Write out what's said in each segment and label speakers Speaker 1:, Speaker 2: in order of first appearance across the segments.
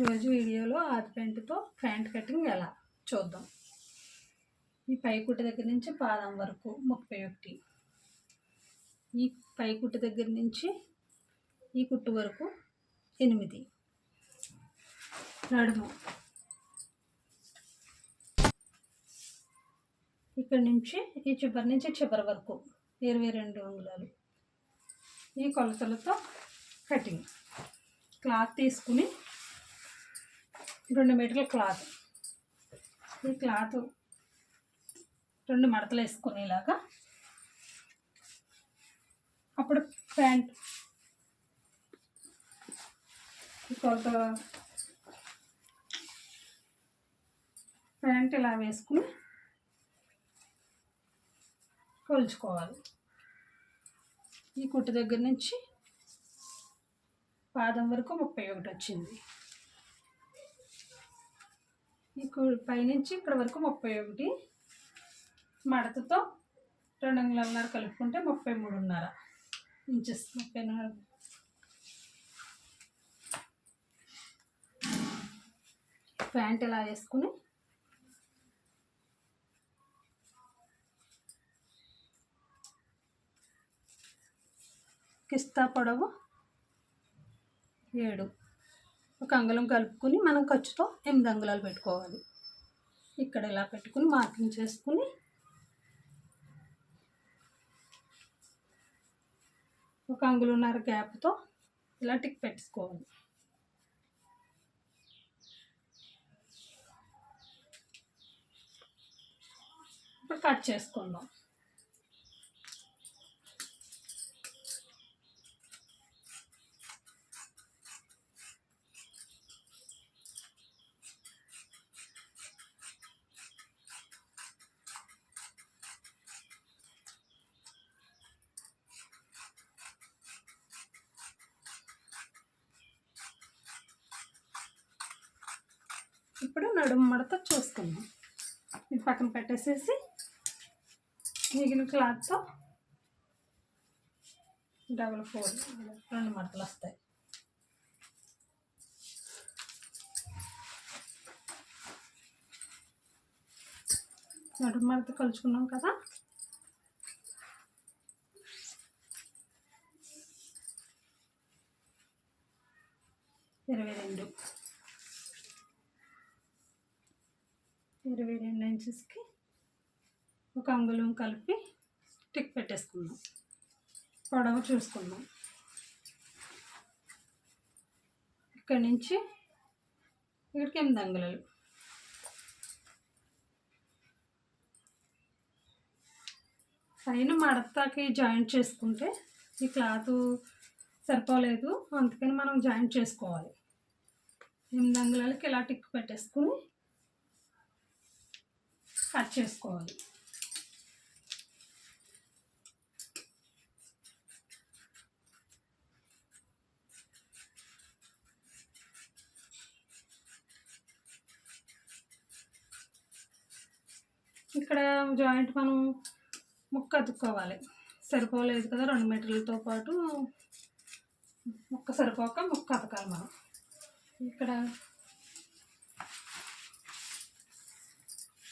Speaker 1: ఈరోజు వీడియోలో ఆది ప్యాంటుతో ప్యాంట్ కటింగ్ ఎలా? చూద్దాం. ఈ పైకుట్టు దగ్గర నుంచి పాదం వరకు ముప్పై ఒకటి. ఈ పైకుట్టు దగ్గర నుంచి ఈ కుట్టు వరకు ఎనిమిది. నడుము. ఇక్కడ నుంచి ఈ చివరి నుంచి చివరి వరకు ఇరవై రెండు అంగుళాలు. ఈ కొలతలతో కటింగ్. క్లాత్ తీసుకుని రెండు మీటర్ల క్లాత్. ఈ క్లాత్ రెండు మడతలు వేసుకునేలాగా. అప్పుడు ప్యాంట్. ఈ ప్యాంట్ ఇలా వేసుకుని కొలుచుకోవాలి. ఈ కుట్టు దగ్గర నుంచి పాదం వరకు ముప్పై ఒకటి వచ్చింది. ఈ పైనుంచి ఇక్కడ వరకు ముప్పై ఒకటి. మడతతో రెండు అంగుళాలన్నర కలుపుకుంటే ముప్పై మూడున్నర ఇంచెస్ ముప్పై నాలుగు. ప్యాంట్ ఇలా వేసుకుని? కిస్తా పొడవు ఏడు. ఒక అంగుళం కలుపుకుని మనం ఖర్చుతో ఎనిమిది అంగుళాలు పెట్టుకోవాలి. ఇక్కడ ఇలా పెట్టుకుని మార్కింగ్ చేసుకుని ఒక అంగుళన్నర గ్యాప్తో ఇలా టిక్ పెట్టుకోవాలి ఇప్పుడు కట్ చేసుకుందాం. ఇప్పుడు నడుము మడత చూసుకుందాం. ఇది పక్కన పెట్టేసేసి మిగిలిన క్లాత్తో డబుల్ ఫోర్ రెండు మడతలు వస్తాయి. నడుము మడత కలుచుకున్నాం కదా? ఇరవై రెండు. ఇరవై రెండు ఇంచెస్కి ఒక అంగుళం కలిపి టిక్ పెట్టేసుకుందాం. పొడవు చూసుకుందాం. ఇక్కడి నుంచి ఇక్కడికి ఎనిమిది అంగుళాలు. పైన మడతకి జాయింట్ చేసుకుంటే ఈ క్లాత్ సరిపోలేదు. అందుకని మనం జాయింట్ చేసుకోవాలి. ఎనిమిది అంగుళాలకి ఇలా టిక్ పెట్టేసుకుని కట్ చేసుకోవాలి. ఇక్కడ జాయింట్ మనం ముక్క అతుక్కోవాలి. సరిపోలేదు కదా రెండు మీటర్లతో పాటు ముక్క సరిపోక ముక్క అతకాలి మనం. ఇక్కడ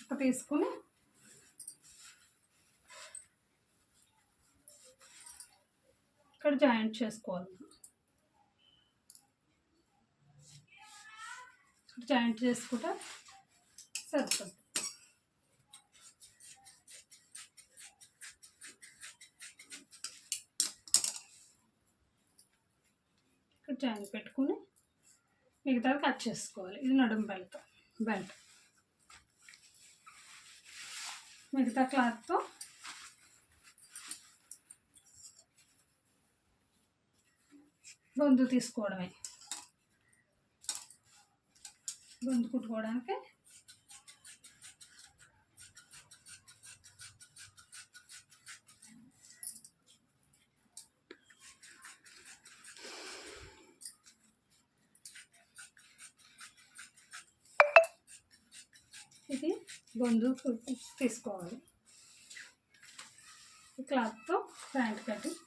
Speaker 1: ముక్క తీసుకుని ఇక్కడ జాయింట్ చేసుకోవాలి జాయింట్ చేసుకుంటే సరిపోతుంది ఇక్కడ జాయింట్ పెట్టుకుని మిగతాది కట్ చేసుకోవాలి ఇది నడుము బెల్ట్ బెల్ట్ మిగతా క్లాత్తో గొంతు తీసుకోవడమే గొంతు కుట్టుకోవడానికి ఇది గొంతు తీసుకోవాలి. క్లాత్తో ప్యాంట్ కటింగ్